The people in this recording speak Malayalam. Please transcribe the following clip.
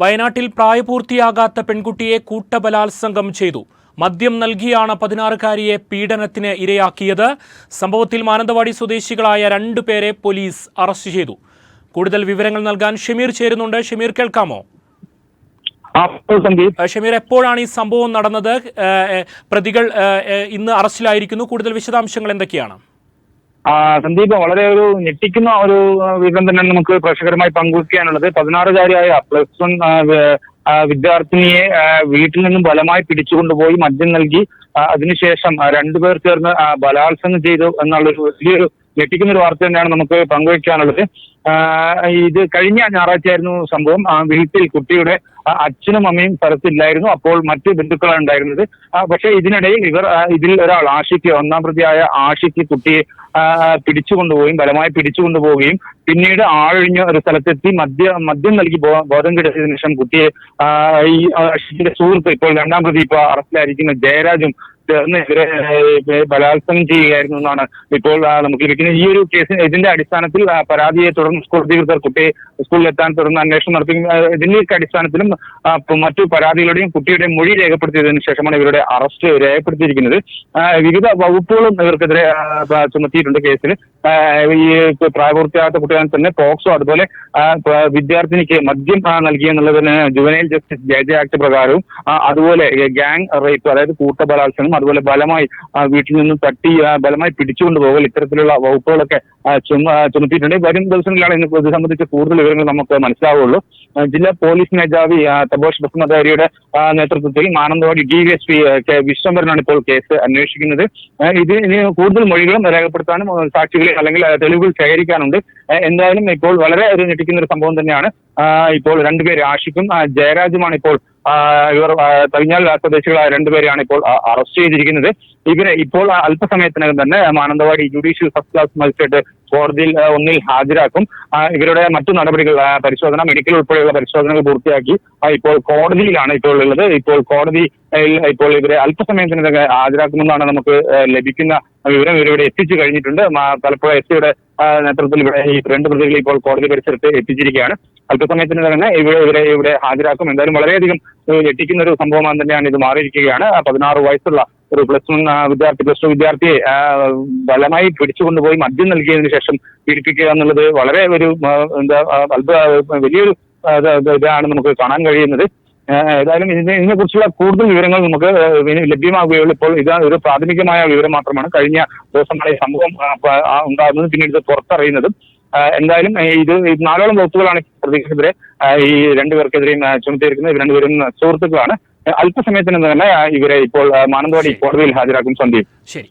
വയനാട്ടിൽ പ്രായപൂർത്തിയാകാത്ത പെൺകുട്ടിയെ കൂട്ടബലാത്സംഗം ചെയ്തു. മദ്യം നൽകിയാണ് പതിനാറുകാരിയെ പീഡനത്തിന് ഇരയാക്കിയത്. സംഭവത്തിൽ മാനന്തവാടി സ്വദേശികളായ രണ്ടു പേരെ പോലീസ് അറസ്റ്റ് ചെയ്തു. കൂടുതൽ വിവരങ്ങൾ നൽകാൻ ഷമീർ ചേരുന്നുണ്ട്. ഷമീർ കേൾക്കാമോ? ഷമീർ എപ്പോഴാണ് ഈ സംഭവം നടന്നത്? പ്രതികൾ ഇന്ന് അറസ്റ്റിലായിരിക്കുന്നു. കൂടുതൽ വിശദാംശങ്ങൾ എന്തൊക്കെയാണ്? സന്ദീപ് വളരെ ഒരു ഞെട്ടിക്കുന്ന ഒരു ആ, വിവരം തന്നെ നമുക്ക് പ്രേക്ഷകരുമായി പങ്കുവയ്ക്കാനുള്ളത് പതിനാറുകാരിയായ പ്ലസ് വൺ ആ, ആ, വിദ്യാർത്ഥിനിയെ വീട്ടിൽ നിന്നും ബലമായി പിടിച്ചുകൊണ്ടുപോയി മദ്യം നൽകി. അതിനുശേഷം ആ, രണ്ടുപേർ ചേർന്ന് ആ, ബലാത്സംഗം ചെയ്തു എന്നുള്ളൊരു വലിയൊരു ഞെട്ടിക്കുന്ന ഒരു വാർത്ത തന്നെയാണ് നമുക്ക് പങ്കുവയ്ക്കാനുള്ളത് ഇത് കഴിഞ്ഞ ഞായറാഴ്ചയായിരുന്നു സംഭവം. ആ, വീട്ടിൽ കുട്ടിയുടെ അച്ഛനും അമ്മയും സ്ഥലത്തില്ലായിരുന്നു. അപ്പോൾ മറ്റ് ബന്ധുക്കളാണ് ഉണ്ടായിരുന്നത്. പക്ഷേ ഇതിനിടയിൽ ഇവർ ഇതിൽ ഒരാൾ ആഷിക്ക് ഒന്നാം പ്രതിയായ ആഷിക്ക് കുട്ടിയെ പിടിച്ചുകൊണ്ടുപോവുകയും ബലമായി പിടിച്ചുകൊണ്ടുപോവുകയും പിന്നീട് ആഴിഞ്ഞ ഒരു സ്ഥലത്തെത്തി മദ്യ മദ്യം നൽകി ബോധം കിടത്തിയതിനു ശേഷം കുട്ടിയെ ഈ ആഷിക്കിന്റെ സുഹൃത്ത് ഇപ്പോൾ രണ്ടാം പ്രതി ഇപ്പോൾ അറസ്റ്റിലായിരിക്കുന്ന ജയരാജും ചേർന്ന് ഇവരെ ബലാത്സംഗം ചെയ്യുകയായിരുന്നു എന്നാണ് ഇപ്പോൾ നമുക്ക് ലഭിക്കുന്നത്. ഈ ഒരു കേസ് ഇതിന്റെ അടിസ്ഥാനത്തിൽ പരാതിയെ തുടർന്ന് സ്കൂൾ അധികൃതർ കുട്ടിയെ സ്കൂളിലെത്താൻ തുടർന്ന് അന്വേഷണം നടത്തി. ഇതിന്റെയൊക്കെ അടിസ്ഥാനത്തിലും മറ്റു പരാതികളുടെയും കുട്ടിയുടെയും മൊഴി രേഖപ്പെടുത്തിയതിനു ശേഷമാണ് ഇവരുടെ അറസ്റ്റ് രേഖപ്പെടുത്തിയിരിക്കുന്നത്. വിവിധ വകുപ്പുകളും ഇവർക്കെതിരെ ചുമത്തിയിട്ടുണ്ട് കേസിൽ. ഈ പ്രായപൂർത്തിയാകാത്ത കുട്ടികൾ തന്നെ പോക്സോ അതുപോലെ വിദ്യാർത്ഥിനിക്ക് മദ്യം നൽകി എന്നുള്ളതിന് juvenile justice J J act പ്രകാരവും അതുപോലെ ഗ്യാങ് റേപ്പ് അതായത് കൂട്ട ബലാത്സംഗം അതുപോലെ ബലമായി വീട്ടിൽ നിന്നും തട്ടി ബലമായി പിടിച്ചുകൊണ്ടുപോകൽ ഇത്തരത്തിലുള്ള വകുപ്പുകളൊക്കെ ചുമത്തിയിട്ടുണ്ട്. വരും ദിവസങ്ങളിലാണ് ഇത് സംബന്ധിച്ച് കൂടുതൽ വിവരങ്ങൾ നമുക്ക് മനസ്സിലാവുള്ളൂ. ജില്ലാ പോലീസ് മേധാവി തബോഷ് ബസുമതാരിയുടെ നേതൃത്വത്തിൽ Mananthavady D V S P K വിശ്വംഭരനാണ് ഇപ്പോൾ കേസ് അന്വേഷിക്കുന്നത്. ആ, ഇത് ഇനി കൂടുതൽ മൊഴികളും രേഖപ്പെടുത്താനും സാക്ഷികളെ അല്ലെങ്കിൽ തെളിവുകൾ ശേഖരിക്കാനുണ്ട്. എന്തായാലും ഇപ്പോൾ വളരെ ഒരു ഞെട്ടിക്കുന്ന ഒരു സംഭവം തന്നെയാണ്. ഇപ്പോൾ രണ്ടുപേര് ആഷിക്കും ജയരാജുമാണ് ഇപ്പോൾ ഇവർ തവിഞ്ഞാൽ സ്വദേശികളായ രണ്ടുപേരെയാണ് ഇപ്പോൾ അറസ്റ്റ് ചെയ്തിരിക്കുന്നത്. ഇവരെ ഇപ്പോൾ അല്പസമയത്തിനകം തന്നെ Mananthavady judicial first class magistrate കോടതിയിൽ ഒന്നിൽ ഹാജരാക്കും. ഇവരുടെ മറ്റു നടപടികൾ പരിശോധന മെഡിക്കൽ ഉൾപ്പെടെയുള്ള പരിശോധനകൾ പൂർത്തിയാക്കി ഇപ്പോൾ കോടതിയിലാണ് ഇപ്പോൾ ഉള്ളത്. ഇപ്പോൾ കോടതി ഇപ്പോൾ ഇവരെ അല്പസമയത്തിനകം ഹാജരാക്കുമെന്നാണ് നമുക്ക് ലഭിക്കുന്ന വിവരം. ഇവരിവിടെ എത്തിച്ചു കഴിഞ്ഞിട്ടുണ്ട്. തലപ്പുഴ എസ് സിയുടെ നേതൃത്വത്തിൽ ഇവിടെ ഈ രണ്ട് പ്രതികളെ ഇപ്പോൾ കോടതി പരിസരത്ത് എത്തിച്ചിരിക്കുകയാണ്. അല്പസമയത്തിന് തന്നെ ഇവിടെ ഇവരെ ഇവിടെ ഹാജരാക്കും. എന്തായാലും വളരെയധികം ഞെട്ടിക്കുന്ന ഒരു സംഭവമാണ് തന്നെയാണ് ഇത് മാറിയിരിക്കുകയാണ്. പതിനാറ് വയസ്സുള്ള ഒരു പ്ലസ് വൺ വിദ്യാർത്ഥി പ്ലസ് ടു വിദ്യാർത്ഥിയെ ബലമായി പിടിച്ചുകൊണ്ടുപോയി മദ്യം നൽകിയതിനു ശേഷം പീഡിപ്പിക്കുക എന്നുള്ളത് വളരെ ഒരു എന്താ വലിയൊരു ഇതാണ് നമുക്ക് കാണാൻ കഴിയുന്നത്. ഏതായാലും ഇതിനെ ഇതിനെ കുറിച്ചുള്ള കൂടുതൽ വിവരങ്ങൾ നമുക്ക് ലഭ്യമാകുകയുള്ളൂ ഇപ്പോൾ ഇത് ഒരു പ്രാഥമികമായ വിവരം മാത്രമാണ്. കഴിഞ്ഞ ഈ സംഭവം ഉണ്ടാകുന്നത് പിന്നീട് ഇത് പുറത്തറിയുന്നതും. എന്തായാലും ഇത് നാലോളം വകുപ്പുകളാണ് പ്രതിക്കെതിരെ ഈ രണ്ടുപേർക്കെതിരെയും ചുമത്തിയിരിക്കുന്നത്. രണ്ടുപേരും സുഹൃത്തുക്കളാണ്. അല്പസമയത്തിന് തന്നെ ഇവരെ ഇപ്പോൾ മാനന്തവാടി കോടതിയിൽ ഹാജരാക്കും സന്ദീപ്. ശരി.